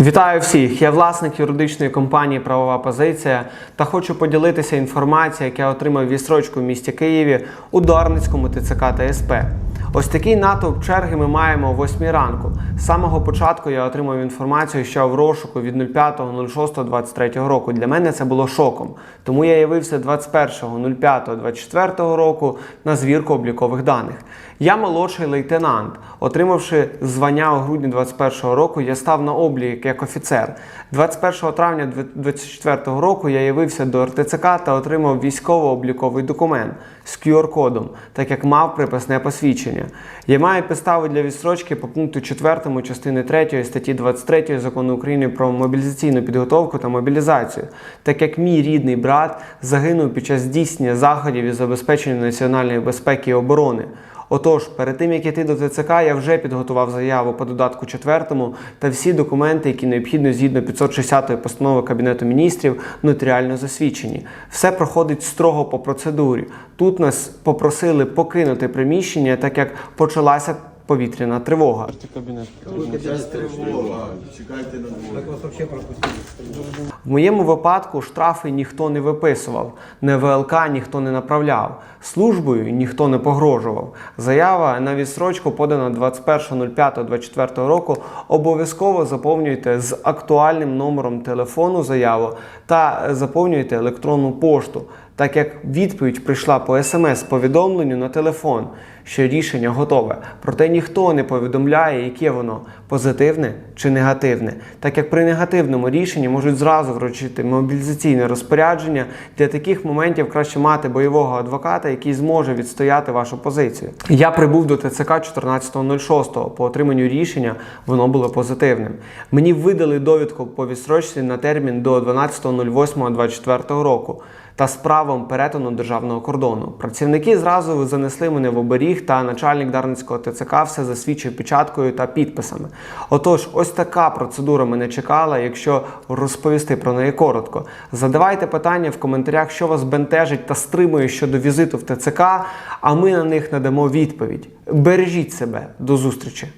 Вітаю всіх! Я власник юридичної компанії Правова позиція та хочу поділитися інформацією, яку я отримав вістрочку в місті Києві у Дарницькому ТЦК та СП. Ось такий натовп черги ми маємо о 8 ранку. З самого початку я отримав інформацію, що в розшуку від 05.06.23 року. Для мене це було шоком. Тому я явився 21.05.24 року на звірку облікових даних. Я молодший лейтенант. Отримавши звання у грудні 21 року, я став на облік як офіцер. 21 травня 24 року я явився до РТЦК та отримав військово-обліковий документ з QR-кодом, так як мав приписне посвідчення. Я маю підстави для відстрочки по пункту 4 частини 3 статті 23 закону України про мобілізаційну підготовку та мобілізацію, так як мій рідний брат загинув під час здійснення заходів із забезпечення національної безпеки і оборони. Отож, перед тим як іти до ТЦК, я вже підготував заяву по додатку 4 та всі документи, які необхідно згідно 560 постанови Кабінету міністрів, нотаріально засвідчені. Все проходить строго по процедурі. Тут нас попросили покинути приміщення, так як почалася повітряна тривога. Час тривога. Чекайте на двоє. В моєму випадку штрафи ніхто не виписував, не ВЛК ніхто не направляв, службою ніхто не погрожував. Заява на відстрочку подана 21.05.24 року. Обов'язково заповнюйте з актуальним номером телефону заяву та заповнюйте електронну пошту, так як відповідь прийшла по смс-повідомленню на телефон, що рішення готове. Проте ніхто не повідомляє, яке воно позитивне чи негативне, так як при негативному рішенні можуть зразу вручити мобілізаційне розпорядження. Для таких моментів краще мати бойового адвоката, який зможе відстояти вашу позицію. Я прибув до ТЦК 14.06. По отриманню рішення воно було позитивним. Мені видали довідку по відстрочці на термін до 12.08.24 року та з перетину державного кордону. Працівники зразу занесли мене в оберіг, та начальник Дарницького ТЦК все засвідчив печаткою та підписами. Отож, ось така процедура мене чекала. Якщо розповісти про неї коротко, задавайте питання в коментарях, що вас бентежить та стримує щодо візиту в ТЦК, а ми на них надамо відповідь. Бережіть себе до зустрічі!